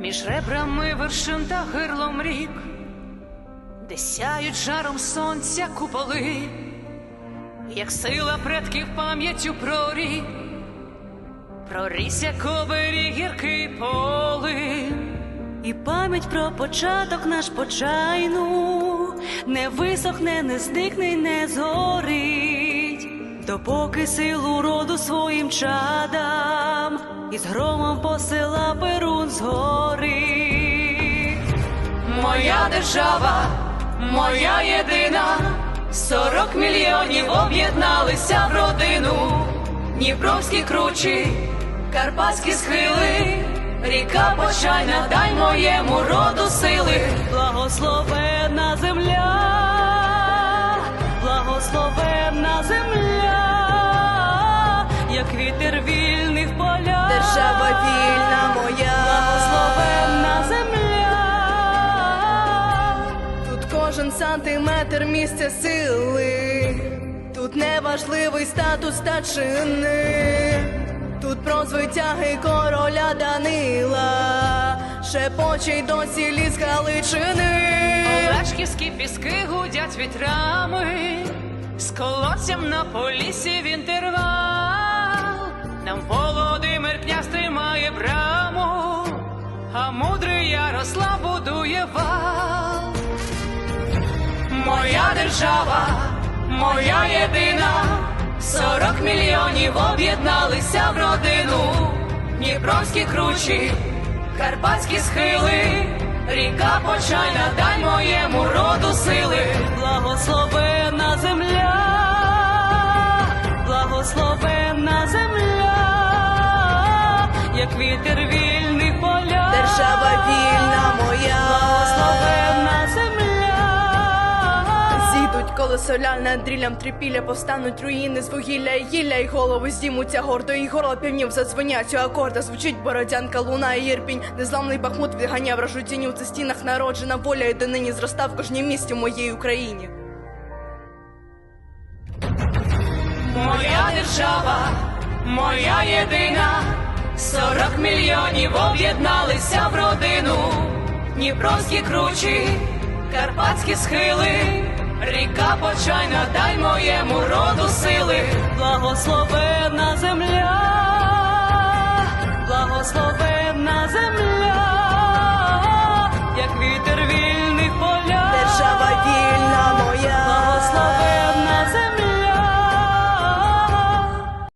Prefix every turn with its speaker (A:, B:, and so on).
A: між ребрами вершин та гирлом рік, де сяють жаром сонця куполи, як сила предків пам'яттю про рік, прорісся кобері гіркий полин.
B: І пам'ять про початок наш почайну. Не висохне, не зникне, й не згорить, допоки силу роду своїм чадам із громом посила Перун згорить.
A: Моя держава, моя єдина, сорок мільйонів об'єдналися в родину, Дніпровські кручі, Карпатські схили, ріка почайна, дай моєму роду сили.
B: Благословенна земля, благословенна земля, як вітер поля.
C: Держава вільна моя,
B: Благословенна земля,
C: тут кожен сантиметр місця сили, тут неважливий статус та чини, тут про звитяги короля Данила, шепоче й досі ліс Галичини.
A: Олешківські піски гудять вітрами, з колодцям на полісі в інтервал. А мудрий Ярослав будує вал. Моя держава, моя єдина, сорок мільйонів об'єдналися в родину, Дніпровські кручі, Карпатські схили, ріка почайна, дай моєму роду сили.
B: благословенна земля, благословенна земля, як вітер
C: Держава вільна моя,
B: Благословенна земля.
C: Зійдуть колесоля над дрілям трипілля, повстануть руїни з вугілля і гілля, і голови здімуться гордо, і горло півнів задзвонять у акорда. Звучить бородянка, луна і єрпінь. Незламний бахмут відганяв вражу тіню. Це стінах народжена воля, і донині зроста в кожній місті в моїй Україні.
A: Моя держава, моя єдина, сорок мільйонів об'єдналися в родину, Дніпровські кручі, Карпатські схили, ріка почайна, дай моєму